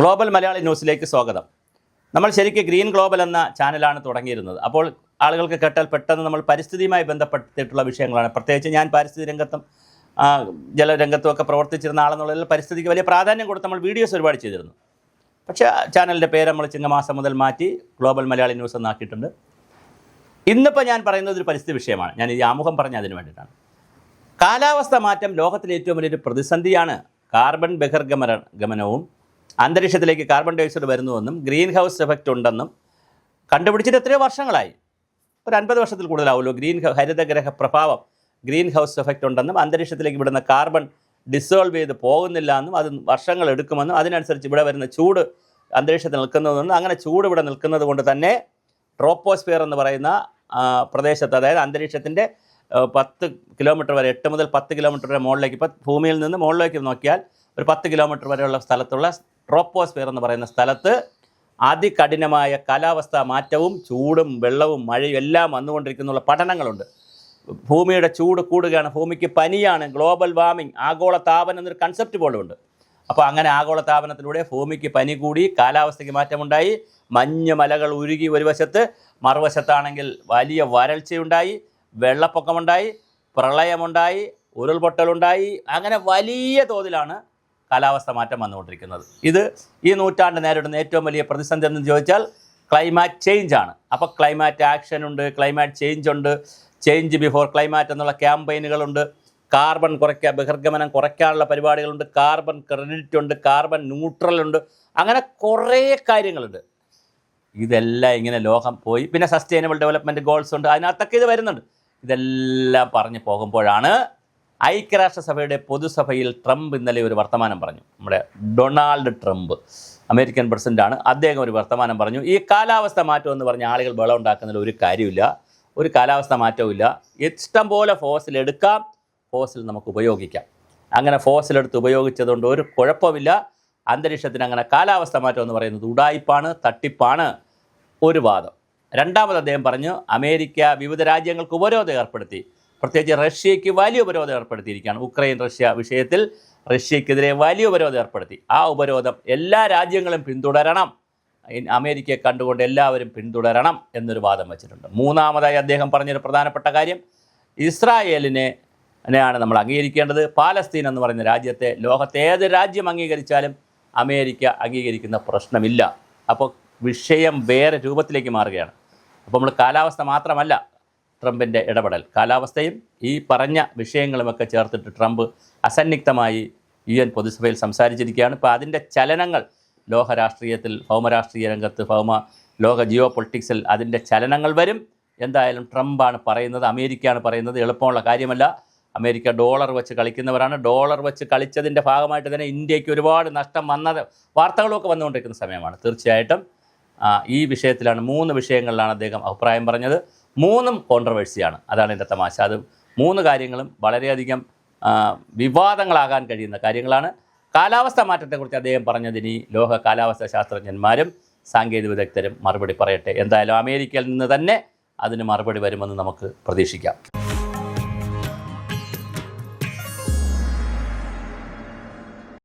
Global Malayali ന്യൂസിലേക്ക് സ്വാഗതം. നമ്മൾ ശരിക്കും ഗ്രീൻ ഗ്ലോബൽ എന്ന ചാനലാണ് തുടങ്ങിയിരുന്നത്. അപ്പോൾ ആളുകൾക്ക് കേട്ടാൽ പെട്ടെന്ന് നമ്മൾ പരിസ്ഥിതിയുമായി ബന്ധപ്പെട്ടിട്ടുള്ള വിഷയങ്ങളാണ്. പ്രത്യേകിച്ച് ഞാൻ പരിസ്ഥിതി രംഗത്തും ജലരംഗത്തും ഒക്കെ പ്രവർത്തിച്ചിരുന്ന ആളെന്നുള്ളതിൽ പരിസ്ഥിതിക്ക് വലിയ പ്രാധാന്യം കൊടുത്ത് നമ്മൾ വീഡിയോസ് ഒരുപാട് ചെയ്തിരുന്നു. പക്ഷേ ചാനലിന്റെ പേര് നമ്മൾ ചിങ്ങമാസം മുതൽ മാറ്റി ഗ്ലോബൽ മലയാളി ന്യൂസ് എന്നാക്കിയിട്ടുണ്ട്. ഇന്നിപ്പോൾ ഞാൻ പറയുന്നത് ഒരു പരിസ്ഥിതി വിഷയമാണ്. ഞാൻ ഈ ആമുഖം പറഞ്ഞ അതിന് വേണ്ടിയിട്ടാണ്. കാലാവസ്ഥ മാറ്റം ലോകത്തിലെ ഏറ്റവും വലിയൊരു പ്രതിസന്ധിയാണ് കാർബൺ ബഹിർഗമന ഗമനവും അന്തരീക്ഷത്തിലേക്ക് കാർബൺ ഡൈ ഓക്സൈഡ് വരുന്നുവെന്നും ഗ്രീൻ ഹൗസ് എഫക്റ്റ് ഉണ്ടെന്നും കണ്ടുപിടിച്ചിട്ട് എത്രയോ വർഷങ്ങളായി. ഒരു അൻപത് വർഷത്തിൽ കൂടുതലാവുമല്ലോ ഗ്രീൻ ഹരിതഗ്രഹ പ്രഭാവം. ഗ്രീൻ ഹൗസ് എഫക്റ്റ് ഉണ്ടെന്നും അന്തരീക്ഷത്തിലേക്ക് വിടുന്ന കാർബൺ ഡിസോൾവ് ചെയ്ത് പോകുന്നില്ല എന്നും അത് വർഷങ്ങൾ എടുക്കുമെന്നും അതിനനുസരിച്ച് ഇവിടെ വരുന്ന ചൂട് അന്തരീക്ഷത്തിൽ നിൽക്കുന്നതെന്നും അങ്ങനെ ചൂട് ഇവിടെ നിൽക്കുന്നത് കൊണ്ട് തന്നെ ട്രോപ്പോസ്ഫിയർ എന്ന് പറയുന്ന പ്രദേശത്ത് അതായത് അന്തരീക്ഷത്തിന്റെ പത്ത് കിലോമീറ്റർ വരെ എട്ട് മുതൽ പത്ത് കിലോമീറ്റർ വരെ മുകളിലേക്ക് ഇപ്പം ഭൂമിയിൽ നിന്ന് മുകളിലേക്ക് നോക്കിയാൽ ഒരു പത്ത് കിലോമീറ്റർ വരെയുള്ള സ്ഥലത്തുള്ള ട്രോപ്പോസ്ഫിയർ എന്ന് പറയുന്ന സ്ഥലത്ത് അതികഠിനമായ കാലാവസ്ഥാ മാറ്റവും ചൂടും വെള്ളവും മഴയും എല്ലാം വന്നുകൊണ്ടിരിക്കുന്നുള്ള പഠനങ്ങളുണ്ട്. ഭൂമിയുടെ ചൂട് കൂടുകയാണ്. ഭൂമിക്ക് പനിയാണ്. ഗ്ലോബൽ വാർമിംഗ് ആഗോള താപനം എന്നൊരു കൺസെപ്റ്റ് പോലും ഉണ്ട് അപ്പോൾ അങ്ങനെ ആഗോള താപനത്തിലൂടെ ഭൂമിക്ക് പനി കൂടി കാലാവസ്ഥയ്ക്ക് മാറ്റമുണ്ടായി. മഞ്ഞ് മലകൾ ഉരുകി ഒരു വശത്ത് മറുവശത്താണെങ്കിൽ വലിയ വരൾച്ചയുണ്ടായി വെള്ളപ്പൊക്കമുണ്ടായി പ്രളയമുണ്ടായി ഉരുൾപൊട്ടലുണ്ടായി. അങ്ങനെ വലിയ തോതിലാണ് കാലാവസ്ഥ മാറ്റം വന്നുകൊണ്ടിരിക്കുന്നത്. ഇത് ഈ നൂറ്റാണ്ട് നേരിടുന്ന ഏറ്റവും വലിയ പ്രതിസന്ധി എന്ന് ചോദിച്ചാൽ ക്ലൈമാറ്റ് ചേഞ്ച് ആണ്. അപ്പോൾ ക്ലൈമാറ്റ് ആക്ഷൻ ഉണ്ട് ക്ലൈമാറ്റ് ചേഞ്ച് ഉണ്ട് ചേഞ്ച് ബിഫോർ ക്ലൈമാറ്റ് എന്നുള്ള ക്യാമ്പയിനുകളുണ്ട് കാർബൺ കുറയ്ക്കുക ബഹിർഗമനം കുറയ്ക്കാനുള്ള പരിപാടികളുണ്ട് കാർബൺ ക്രെഡിറ്റ് ഉണ്ട് കാർബൺ ന്യൂട്രൽ ഉണ്ട് അങ്ങനെ കുറേ കാര്യങ്ങളുണ്ട്. ഇതെല്ലാം ഇങ്ങനെ ലോകം പോയി. പിന്നെ സസ്റ്റൈനബിൾ ഡെവലപ്മെന്റ് ഗോൾസ് ഉണ്ട് അതിനകത്തൊക്കെ ഇത് വരുന്നുണ്ട്. ഇതെല്ലാം പറഞ്ഞു പോകുമ്പോഴാണ് ഐക്യരാഷ്ട്രസഭയുടെ പൊതുസഭയിൽ ട്രംപ് ഇന്നലെ ഒരു വർത്തമാനം പറഞ്ഞു. നമ്മുടെ ഡൊണാൾഡ് ട്രംപ് അമേരിക്കൻ പ്രസിഡന്റാണ് അദ്ദേഹം ഒരു വർത്തമാനം പറഞ്ഞു. ഈ കാലാവസ്ഥ മാറ്റം എന്ന് പറഞ്ഞ ആളുകൾ ബളം ഉണ്ടാക്കുന്നതിൽ ഒരു കാര്യമില്ല ഒരു കാലാവസ്ഥ മാറ്റവും ഇല്ല ഇഷ്ടം പോലെ ഫോസിൽ എടുക്കാം. ഫോസിൽ നമുക്ക് ഉപയോഗിക്കാം. അങ്ങനെ ഫോസിൽ എടുത്ത് ഉപയോഗിച്ചതുകൊണ്ട് ഒരു കുഴപ്പമില്ല. അന്തരീക്ഷത്തിന് അങ്ങനെ കാലാവസ്ഥ മാറ്റം എന്ന് പറയുന്നത് ഉടായിപ്പാണ് തട്ടിപ്പാണ്. ഒരു വാദം. രണ്ടാമത് അദ്ദേഹം പറഞ്ഞു അമേരിക്ക വിവിധ രാജ്യങ്ങൾക്ക് ഉപരോധം ഏർപ്പെടുത്തി. പ്രത്യേകിച്ച് റഷ്യയ്ക്ക് വലിയ ഉപരോധം ഏർപ്പെടുത്തിയിരിക്കുകയാണ്. ഉക്രൈൻ റഷ്യ വിഷയത്തിൽ റഷ്യക്കെതിരെ വലിയ ഉപരോധം ഏർപ്പെടുത്തി. ആ ഉപരോധം എല്ലാ രാജ്യങ്ങളും പിന്തുടരണം. അമേരിക്കയെ കണ്ടുകൊണ്ട് എല്ലാവരും പിന്തുടരണം എന്നൊരു വാദം വെച്ചിട്ടുണ്ട്. മൂന്നാമതായി അദ്ദേഹം പറഞ്ഞൊരു പ്രധാനപ്പെട്ട കാര്യം ഇസ്രായേലിനെ ാണ് നമ്മൾ അംഗീകരിക്കേണ്ടത്. പാലസ്തീൻ എന്ന് പറയുന്ന രാജ്യത്തെ ലോകത്തെ ഏത് രാജ്യം അംഗീകരിച്ചാലും അമേരിക്ക അംഗീകരിക്കുന്ന പ്രശ്നമില്ല. അപ്പോൾ വിഷയം വേറെ രൂപത്തിലേക്ക് മാറുകയാണ്. അപ്പോൾ നമ്മൾ കാലാവസ്ഥ മാത്രമല്ല ട്രംപിന്റെ ഇടപെടൽ. കാലാവസ്ഥയും ഈ പറഞ്ഞ വിഷയങ്ങളുമൊക്കെ ചേർത്തിട്ട് ട്രംപ് അസന്നിഗ്ധമായി യു എൻ പൊതുസഭയിൽ സംസാരിച്ചിരിക്കുകയാണ്. ഇപ്പോൾ അതിന്റെ ചലനങ്ങൾ ലോക രാഷ്ട്രീയത്തിൽ ഭൗമരാഷ്ട്രീയ രംഗത്ത് ഭൗമ ലോക ജിയോ പൊളിറ്റിക്സിൽ അതിന്റെ ചലനങ്ങൾ വരും. എന്തായാലും ട്രംപാണ് പറയുന്നത് അമേരിക്കയാണ് പറയുന്നത് എളുപ്പമുള്ള കാര്യമല്ല. അമേരിക്ക ഡോളർ വെച്ച് കളിക്കുന്നവരാണ്. ഡോളർ വെച്ച് കളിച്ചതിന്റെ ഭാഗമായിട്ട് തന്നെ ഇന്ത്യയ്ക്ക് ഒരുപാട് നഷ്ടം വന്നത് വാർത്തകളൊക്കെ വന്നുകൊണ്ടിരിക്കുന്ന സമയമാണ്. തീർച്ചയായിട്ടും ഈ വിഷയത്തിലാണ് മൂന്ന് വിഷയങ്ങളിലാണ് അദ്ദേഹം അഭിപ്രായം പറഞ്ഞത്. മൂന്നും കോൺട്രവേഴ്സിയാണ് അതാണ് എന്റെ തമാശ. അത് മൂന്ന് കാര്യങ്ങളും വളരെയധികം വിവാദങ്ങളാകാൻ കഴിയുന്ന കാര്യങ്ങളാണ്. കാലാവസ്ഥ മാറ്റത്തെക്കുറിച്ച് അദ്ദേഹം പറഞ്ഞതിന് ലോക കാലാവസ്ഥ ശാസ്ത്രജ്ഞന്മാരും സാങ്കേതിക വിദഗ്ധരും മറുപടി പറയട്ടെ. എന്തായാലും അമേരിക്കയിൽ നിന്ന് തന്നെ അതിന് മറുപടി വരുമെന്ന് നമുക്ക് പ്രതീക്ഷിക്കാം.